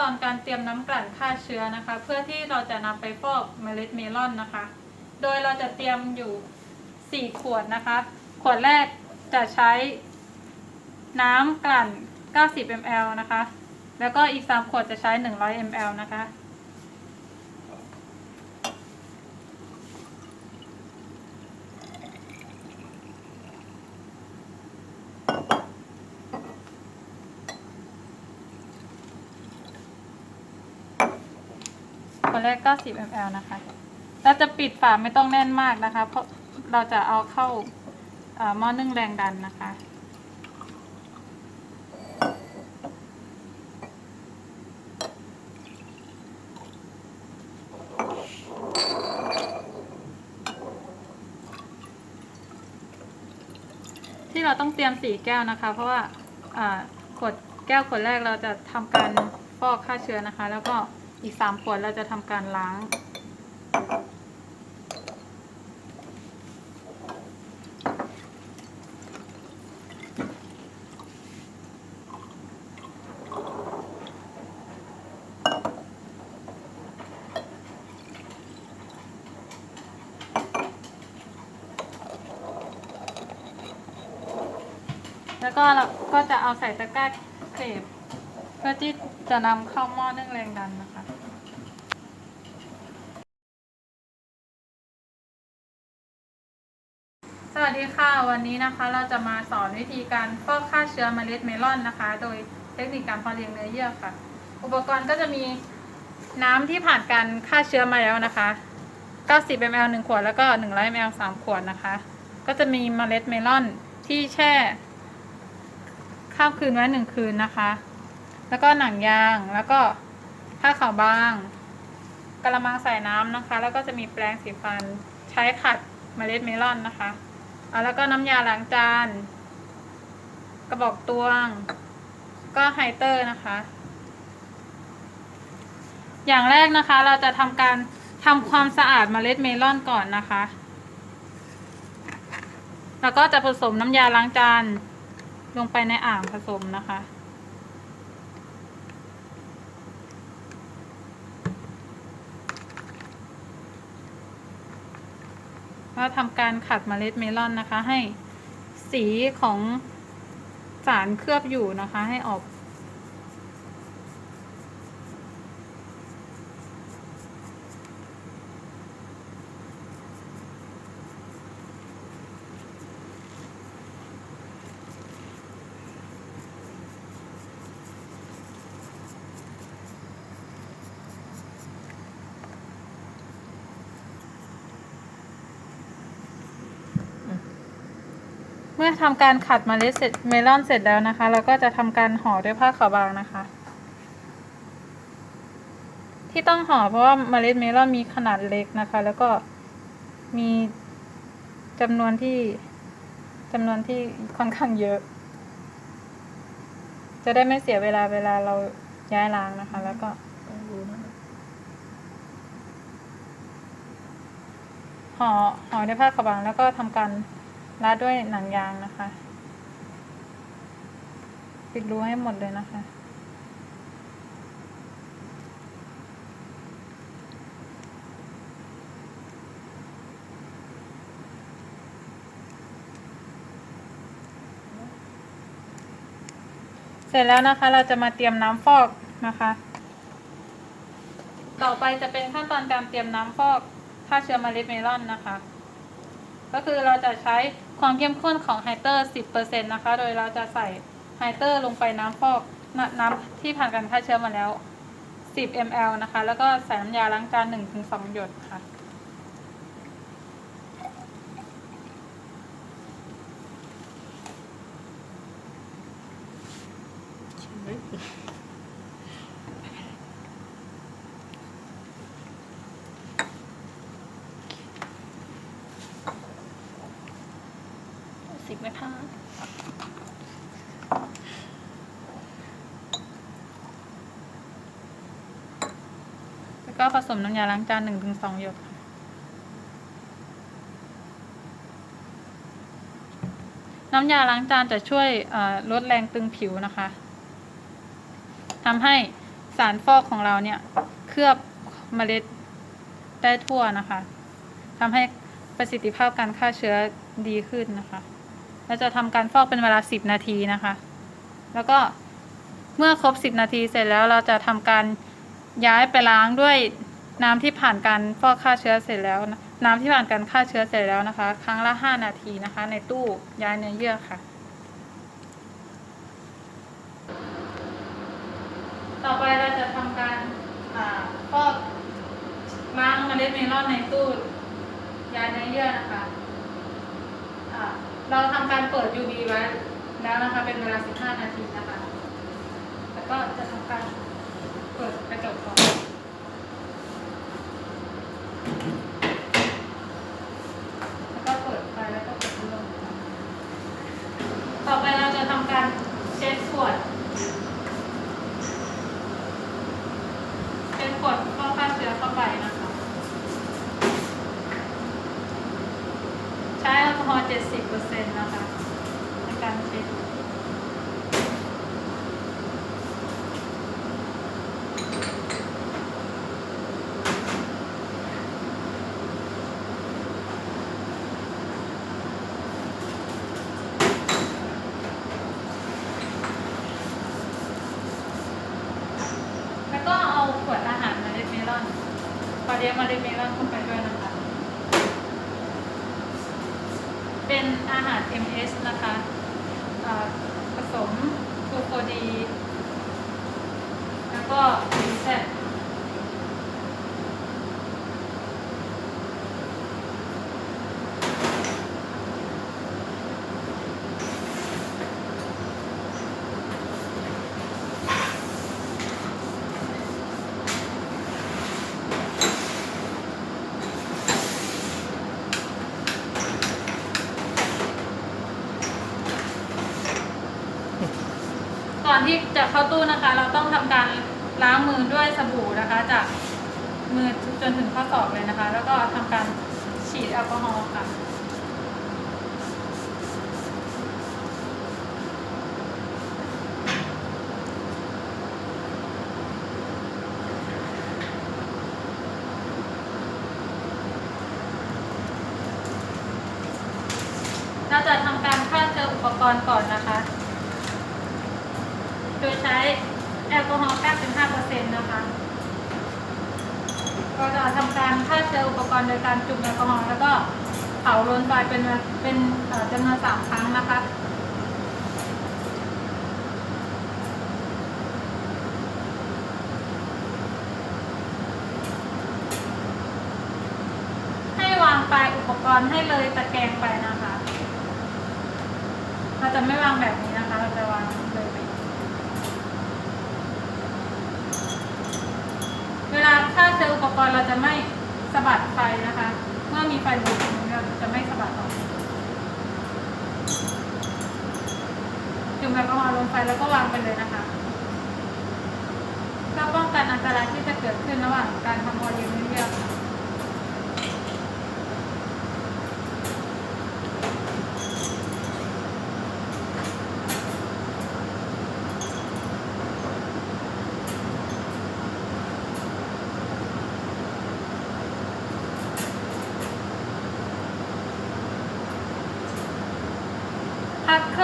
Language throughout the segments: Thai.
ตอนการเตรียมน้ำกลั่นฆ่าเชื้อนะคะ เพื่อที่เราจะนำไปฟอกเมล็ดเมลอนนะคะ โดยเราจะเตรียมอยู่ 4 ขวดนะคะ ขวดแรกจะใช้น้ำกลั่น 90 ml นะคะ แล้วก็อีก 3 ขวดจะใช้ 100 ml นะคะ คนแรก 90 ml นะคะ เราจะปิดฝาไม่ต้องแน่นมากนะคะ เพราะเราจะเอาเข้าหม้อนึ่งแรงดันนะคะ ที่เราต้องเตรียมสีแก้วนะคะ เพราะว่าขวดแก้วขวดแรกเราจะทำการฟอกฆ่าเชื้อนะคะ แล้วก็ อีกสามขวดเราจะทำการล้าง แล้วก็เราก็จะเอาใส่ตะกร้าเกล็บเพื่อที่จะนำเข้าหม้อนึ่งแรงดันนะคะ สวัสดีค่ะ วันนี้นะคะเราจะมาสอนวิธีการฟอกฆ่าเชื้อมเมล็ดเมลอนนะคะ โดยเทคนิคการเพาะเลี้ยงเนื้อเยื่อค่ะ อุปกรณ์ก็จะมีน้ำที่ผ่านการฆ่าเชื้อมาแล้วนะคะ 90 ml 1 ขวดแล้วก็ 100 ml 3 ขวดนะคะ ก็จะมีมเมล็ดเมลอนที่แช่ข้ามคืนไว้หนึ่งคืนนะคะ แล้วก็หนังยางแล้วก็ผ้าขาวบางกระมังใส่น้ำนะคะ แล้วก็จะมีแปรงสีฟันใช้ขัดเมล็ดเมลอนนะคะ เอาแล้วก็น้ำยาล้างจาน กระบอกตวง ก็ไฮเตอร์นะคะ อย่างแรกนะคะเราจะทำการทำความสะอาดเมล็ดเมลอนก่อนนะคะ แล้วก็จะผสมน้ำยาล้างจานลงไปในอ่างผสมนะคะ ก็ทำการขัดเมล็ดเมลอนนะคะ ให้สีของสารเคลือบอยู่นะคะ ให้ออก มื่อทำการขัดเมล็ดเสร็จเมลอนเสร็จแล้วนะคะ เราก็จะทำการห่อด้วยผ้าขาวบางนะคะ ที่ต้องห่อเพราะว่าเมล็ดเมลอนมีขนาดเล็กนะคะ แล้วก็มีจำนวนที่จำนวนที่ค่อนข้างเยอะ จะได้ไม่เสียเวลาเวลาเราย้ายล้างนะคะ แล้วก็ห่อห่อด้วยผ้าขาวบางแล้วก็ทำการ รัดด้วยหนังยางนะคะ ปิดรูให้หมดเลยนะคะ เสร็จแล้วนะคะเราจะมาเตรียมน้ำฟอกนะคะ ต่อไปจะเป็นขั้นตอนการเตรียมน้ำฟอกฆ่าเชื้อเมล็ดเมลอนนะคะ ก็คือเราจะใช้ความเข้มข้นของไฮเตอร์ 10%นะคะ โดยเราจะใส่ไฮเตอร์ลงไปน้ำฟอกนน้ำที่ผ่านการฆ่าเชื้อมาแล้ว 10 ml นะคะ แล้วก็ใส่น้ำยาล้างจาน1-2 หยดค่ะ สิบไหมคะแล้วก็ผสมน้ำยาล้างจาน1-2หยดค่ะน้ำยาล้างจานจะช่วยลดแรงตึงผิวนะคะทำให้สารฟอกของเราเนี่ย เคลือบเมล็ดได้ทั่วนะคะทำให้ประสิทธิภาพการฆ่าเชื้อดีขึ้นนะคะ เราจะทำการฟอกเป็นเวลา 10 นาทีนะคะ แล้วก็เมื่อครบ 10 นาทีเสร็จแล้วเราจะทำการย้ายไปล้างด้วยน้ำที่ผ่านการฟอกฆ่าเชื้อเสร็จแล้ว น้ำที่ผ่านการฆ่าเชื้อเสร็จแล้วนะคะ ครั้งละ 5 นาทีนะคะ ในตู้ย้ายเนื้อเยื่อค่ะ ต่อไปเราจะทำการฟอกล้างเมล็ดเมลอนในตู้ย้ายเนื้อเยื่อนะคะ เราทำการเปิด UV ไว้แล้วนะคะเป็นเวลา 15 นาทีนะคะ แล้วก็จะทำการเปิดกระจกก่อนแล้วก็เปิดไฟแล้วก็เปิดพัดลมค่ะต่อไปเราจะทำการเช็ดขวด เป็นขวดฟอกฆ่าเชื้อเข้าไปนะคะ ใช้แอลกอฮอล์70%นะคะ ในการเช็ด แล้วก็เอาขวดอาหารเมาเล็ดเมลอนปลาเลี้ยงเมาเล็ดเมลอนเข้าไปด้วยนะคะ เป็นอาหาร MS นะคะอ่าผสมกลูโคดี แล้วก็ดีแซดก่อน ที่จะเข้าตู้นะคะ เราต้องทำการล้างมือด้วยสบู่นะคะ จากมือจนถึงข้อศอกเลยนะคะ แล้วก็ทำการฉีดแอลกอฮอล์ค่ะ เราจะทำการฆ่าเชื้ออุปกรณ์ก่อนนะคะ โดยใช้แอลกอฮอล์ 95%นะคะ ก็จะทำการฆ่าเชื้ออุป กรณ์โดยการจุ่มแอลกอฮอล์แล้วก็เผาลนไฟเป็นเวลาเป็นเอ่อจำนวนสามครั้งนะคะให้วางปลายอุปกรณ์ให้เลยตะแกรงไปนะคะ เราจะไม่วางแบบนี้นะคะ เราจะวางเลยไป เวลาถ้าเจออุปกรณ์เราจะไม่ สะบัดไฟนะคะ เมื่อมีไฟบุกเราจะไม่สะบัดออกจุ่มแอลกอฮอล์ลงไปแล้วก็วางไปเลยนะคะเพื่อป้องกันอันตรายที่จะเกิดขึ้นระหว่างการทำวอลเยอะๆค่ะพักเรื่อ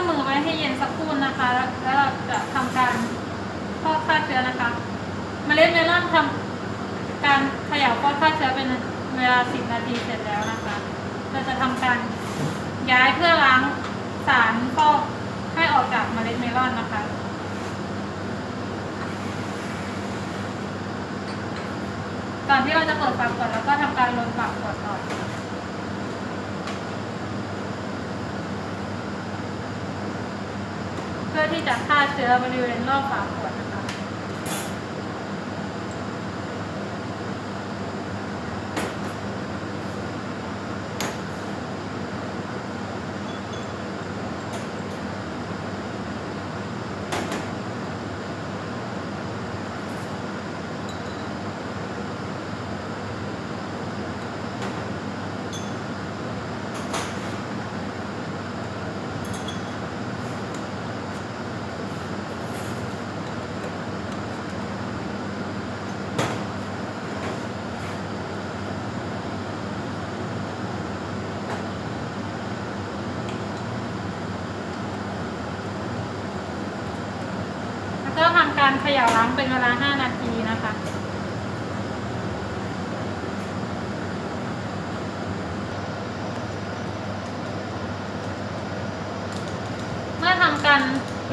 งมือไว้ให้เย็นสักครู่นะคะ แล้วเราจะทำการฟอกฆ่าเชื้อนะคะ เมล็ดเมลอนทำการเขย่าฟอกฆ่าเชื้อเป็นเวลา 10 นาทีเสร็จแล้วนะคะ เราจะทำการย้ายเพื่อล้างสารฟอกให้ออกจากเมล็ดเมลอนนะคะก่อนที่เราจะเปิดฝาขวดแล้วก็ทำการลนฝาขวดก่อน พื่อที่จะฆ่าเชื้อบริเวณรอบฝาขวดนะคะ เการเขย่าล้างเป็นเวลา 5 นาทีนะคะ เมื่อทำการ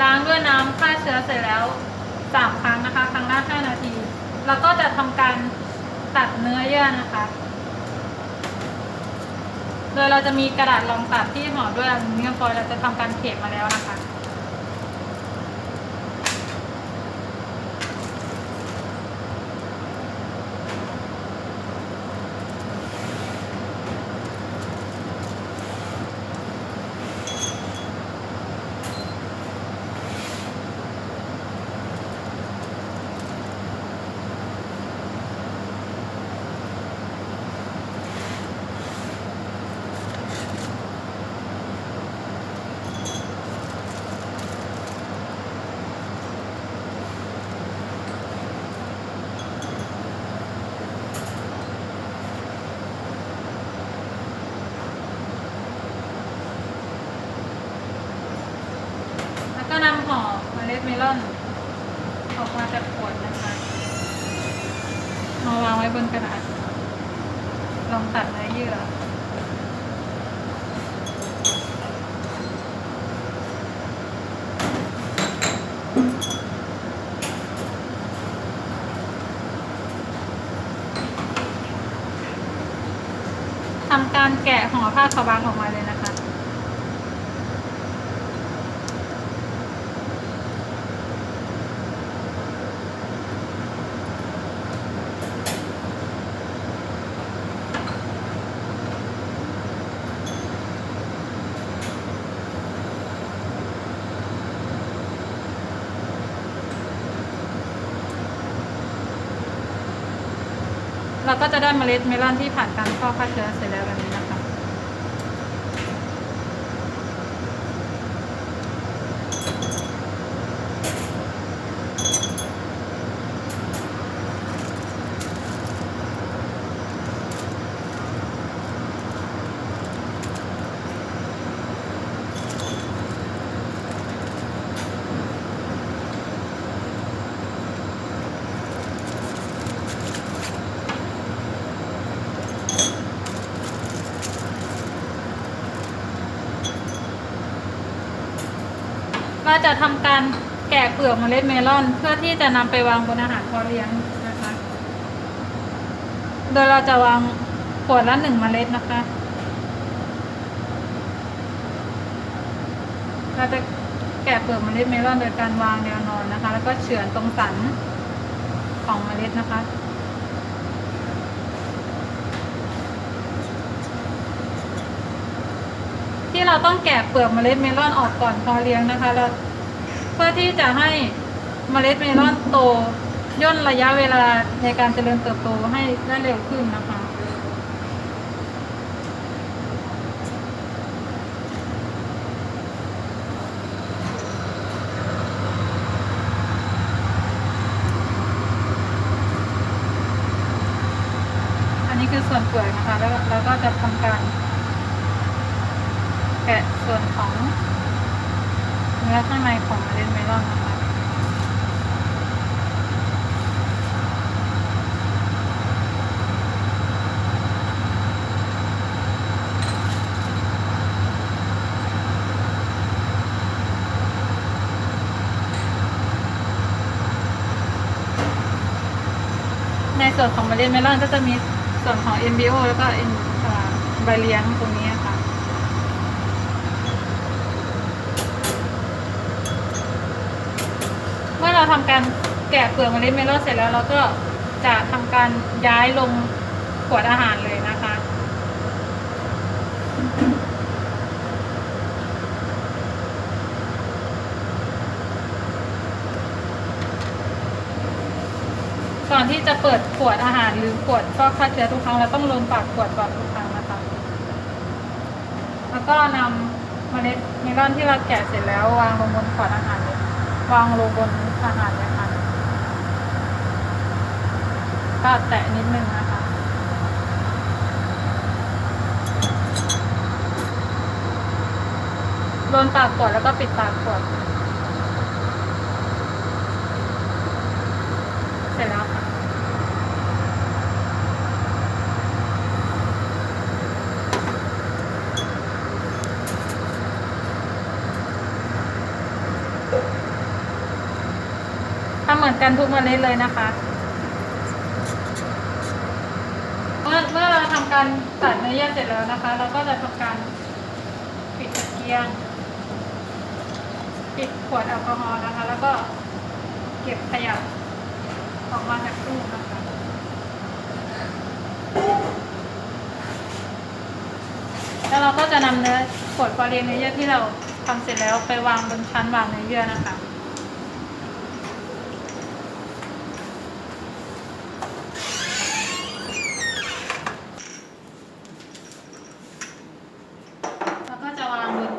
ล้างด้วยน้ำฆ่าเชื้อเสร็จแล้ว 3 ครั้งนะคะ ครั้งละ5นาที แล้วก็จะทำการตัดเนื้อเยื่อนะคะ โดยเราจะมีกระดาษรองตัดที่ห่อด้วยอลูมิเนียมฟอยล์เราจะทำการเก็บมาแล้วนะคะ แล้วก็นำห่อเมล็ดเมลอน ออกมาจากขวดนะคะมาวางไว้บนกระดาษลองตัดเนื้อเยื่อ ทำ การแกะห่อผ้าขาวบางออกมาเลยนะคะ เราก็จะได้เมล็ดเมลอนที่ผ่านการฟอกฆ่าเชื้อเสร็จแล้วแบบนี้ จะทำการแกะเปลือกเมล็ดเมลอน เพื่อที่จะนำไปวางบนอาหารพอเลี้ยงนะคะ โดยเราจะวางขวดละหนึ่งเมล็ดนะคะ เราจะแกะเปลือกเมล็ดเมลอนโดยการวางแนวนอนนะคะ แล้วก็เฉือนตรงสันของเมล็ดนะคะที่เราต้องแกะเปลือกเมล็ดเมลอนออกก่อนพอเลี้ยงนะคะแล้ว เพื่อที่จะให้เมล็ดเมลอนโตย่นระยะเวลาในการเจริญเติบโตให้ได้เร็วขึ้นนะคะ อันนี้คือส่วนเปลือกนะคะ แล้วเราก็จะทำการแกะส่วนของ เนื้อข้างในของเมล็ดเมลอนนะคะในส่วนของเมล็ดเมลอนก็จะมีส่วนของ MBO แล้วก็ใบเลี้ยงตรงนี้ ค่ะเมื่อเราทำการแกะเปลือกเมล็ดเมลอนเสร็จแล้วเราก็จะทำการย้ายลงขวดอาหารเลยนะคะ ก่อนที่จะเปิดขวดอาหารหรือขวดฟอกฆ่าเชื้อทุกครั้งเราต้องลงปากขวดก่อนทุกครั้งนะคะ แล้วก็นำเมล็ดเมลอนที่เราแกะเสร็จแล้ววางลงบนขวดอาหาร วางลงบนอาหารเลยค่ะก็แตะนิดนึงนะคะ โดนปากขวดแล้วก็ปิดปากขวด เสร็จแล้วค่ะ ทำเห มือนกันทุกเมล็ดเลยนะคะ เมื่อเมื่อเราทำการตัดเนื้อเยื่อเสร็จแล้วนะคะ เราก็จะทำการปิดตะเกียง ปิดขวดแอลกอฮอล์นะคะ แล้วก็เก็บขยะออกมาจากตู้นะคะแล้วเราก็จะนำเนื้อขวดฟอเรียนเนื้อเยื่อที่เราทำเสร็จแล้วไปวางบนชั้นวางเนื้อเยื่อนะคะ แล้วก็จะวางบน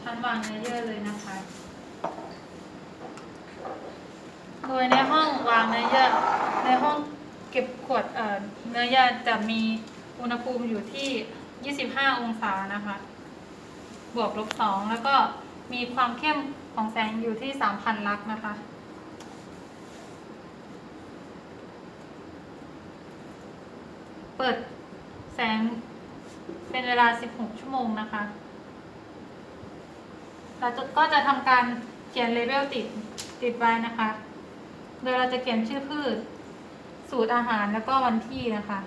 ชั้นวางเนื้อเยื่อเลยนะคะ โดยในห้องวางเนื้อเยื่อในห้องเก็บขวดเนื้อเยื่อจะมีอุณหภูมิอยู่ที่ 25 องศานะคะ บวกลบสองแล้วก็มีความเข้มของแสงอยู่ที่ 3,000 ลักนะคะเปิดแสงเป็นเวลา 16 ชั่วโมงนะคะ เราจะก็จะทำการเขียนเลเบลติดติดไว้นะคะ โดยเราจะเขียนชื่อพืช สูตรอาหารแล้วก็วันที่นะคะ